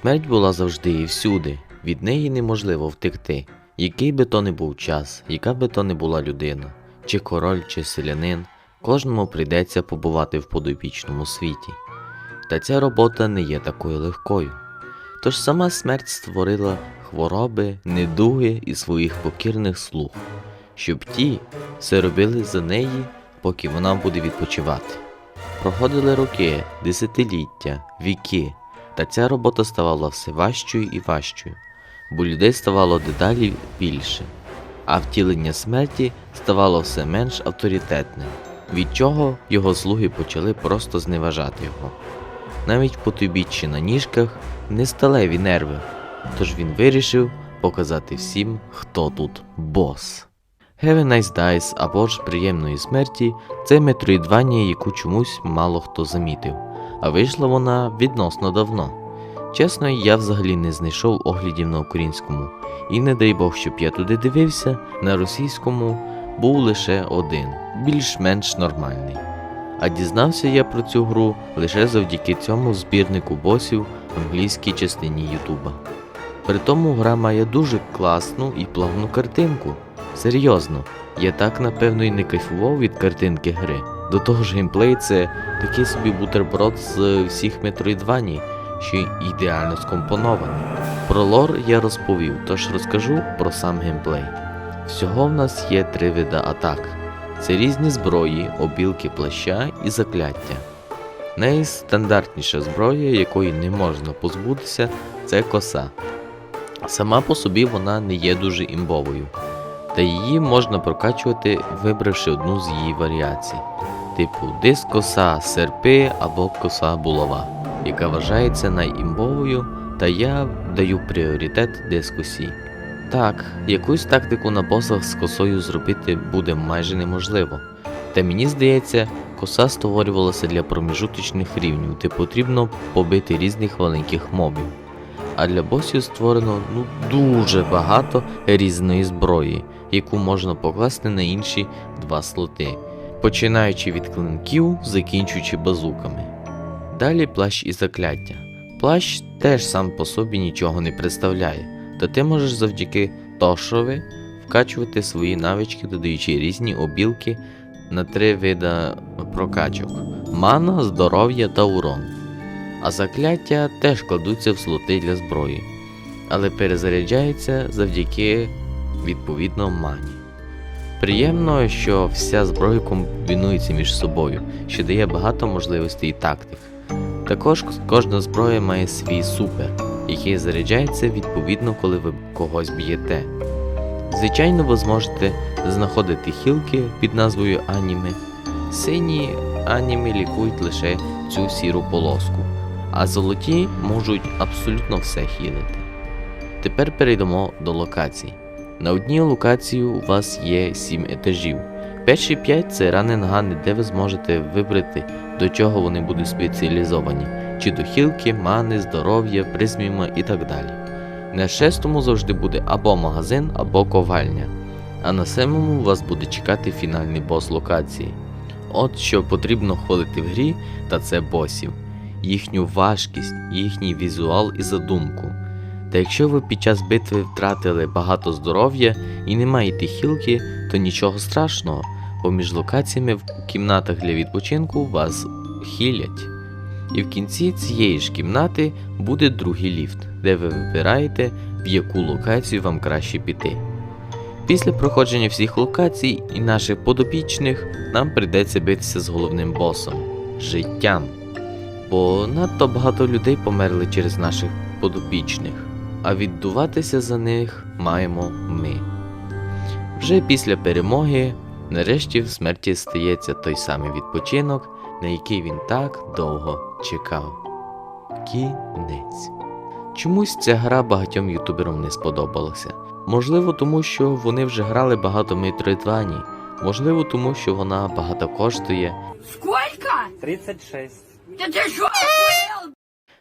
Смерть була завжди і всюди, від неї неможливо втекти. Який би то не був час, яка би то не була людина, чи король, чи селянин, кожному прийдеться побувати в подопічному світі. Та ця робота не є такою легкою. Тож сама смерть створила хвороби, недуги і своїх покірних слуг, щоб ті все робили за неї, поки вона буде відпочивати. Проходили роки, десятиліття, віки, та ця робота ставала все важчою і важчою, бо людей ставало дедалі більше, а втілення смерті ставало все менш авторитетним, від чого його слуги почали просто зневажати його. Навіть потойбіччі на ніжках не сталеві нерви, тож він вирішив показати всім, хто тут бос. Have a Nice Dice або ж приємної смерті це метроїдванія, яку чомусь мало хто замітив, а вийшла вона відносно давно. Чесно, я взагалі не знайшов оглядів на українському, і не дай Бог, щоб я туди дивився, на російському був лише один, більш-менш нормальний. А дізнався я про цю гру лише завдяки цьому збірнику босів в англійській частині Ютуба. При тому гра має дуже класну і плавну картинку. Серйозно, я так напевно і не кайфував від картинки гри. До того ж, геймплей це такий собі бутерброд з всіх метроїдваній, що ідеально скомпонований. Про лор я розповів, тож розкажу про сам геймплей. Всього в нас є три види атак: це різні зброї, обілки плаща і закляття. Найстандартніша зброя, якої не можна позбутися, це коса. Сама по собі вона не є дуже імбовою, та її можна прокачувати, вибравши одну з її варіацій, типу диск коса, серпи або коса булава, яка вважається найімбовою, та я даю пріоритет дискусі. Так, якусь тактику на босах з косою зробити буде майже неможливо. Та мені здається, коса створювалася для проміжуточних рівнів, де потрібно побити різних маленьких мобів. А для босів створено ну дуже багато різної зброї, яку можна покласти на інші два слоти, починаючи від клинків, закінчуючи базуками. Далі плащ і закляття. Плащ теж сам по собі нічого не представляє, та ти можеш завдяки тошові вкачувати свої навички, додаючи різні обілки на три вида прокачок: мана, здоров'я та урон. А закляття теж кладуться в слоти для зброї, але перезаряджаються завдяки відповідно мані. Приємно, що вся зброя комбінується між собою, що дає багато можливостей і тактик. Також кожна зброя має свій супер, який заряджається відповідно, коли ви когось б'єте. Звичайно, ви зможете знаходити хілки під назвою аніме. Сині аніме лікують лише цю сіру полоску, а золоті можуть абсолютно все хілити. Тепер перейдемо до локацій. На одній локації у вас є 7 етажів. Перші 5 це раненгани, де ви зможете вибрати, до чого вони будуть спеціалізовані, чи до хілки, мани, здоров'я, призміма і так далі. На шестому завжди буде або магазин, або ковальня, а на семому вас буде чекати фінальний бос локації. От що потрібно хвалити в грі, та це босів, їхню важкість, їхній візуал і задумку. Та якщо ви під час битви втратили багато здоров'я і не маєте хілки, то нічого страшного, бо між локаціями в кімнатах для відпочинку вас хілять. І в кінці цієї ж кімнати буде другий ліфт, де ви вибираєте, в яку локацію вам краще піти. Після проходження всіх локацій і наших подопічних нам прийдеться битися з головним босом життям. Бо надто багато людей померли через наших подопічних, а віддуватися за них маємо ми. Вже після перемоги, нарешті в смерті стається той самий відпочинок, на який він так довго чекав. Кінець. Чомусь ця гра багатьом ютуберам не сподобалася. Можливо, тому що вони вже грали багато Metroidvania, можливо, тому що вона багато коштує. Сколько? 36. Да ты что, охуел?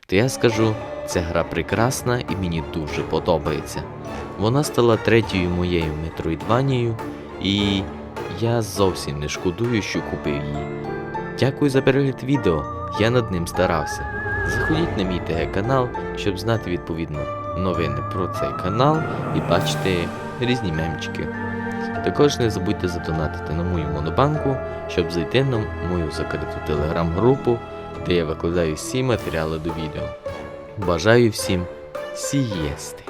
то я скажу, ця гра прекрасна і мені дуже подобається. Вона стала третьою моєю метроїдванією, і я зовсім не шкодую, що купив її. Дякую за перегляд відео, я над ним старався. Заходіть на мій тг канал, щоб знати відповідно новини про цей канал і бачити різні мемчики. Також не забудьте задонатити на мою монобанку, щоб зайти на мою закриту телеграм-групу де я викладаю всі матеріали до відео. Бажаю всім сієсти!